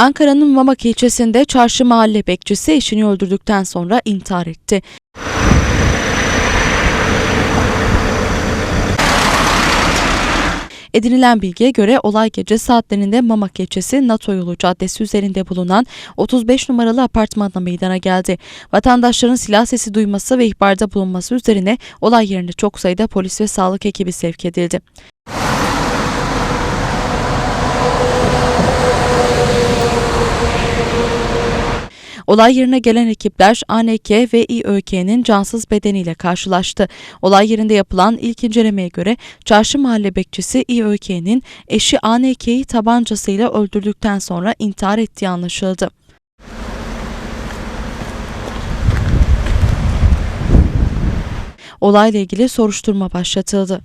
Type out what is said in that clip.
Ankara'nın Mamak ilçesinde çarşı mahalle bekçisi eşini öldürdükten sonra intihar etti. Edinilen bilgiye göre olay gece saatlerinde Mamak ilçesi NATO yolu caddesi üzerinde bulunan 35 numaralı apartmanda meydana geldi. Vatandaşların silah sesi duyması ve ihbarda bulunması üzerine olay yerine çok sayıda polis ve sağlık ekibi sevk edildi. Olay yerine gelen ekipler ANK ve İÖK'nin cansız bedeniyle karşılaştı. Olay yerinde yapılan ilk incelemeye göre çarşı mahalle bekçisi İÖK'nin eşi ANK'yi tabancasıyla öldürdükten sonra intihar ettiği anlaşıldı. Olayla ilgili soruşturma başlatıldı.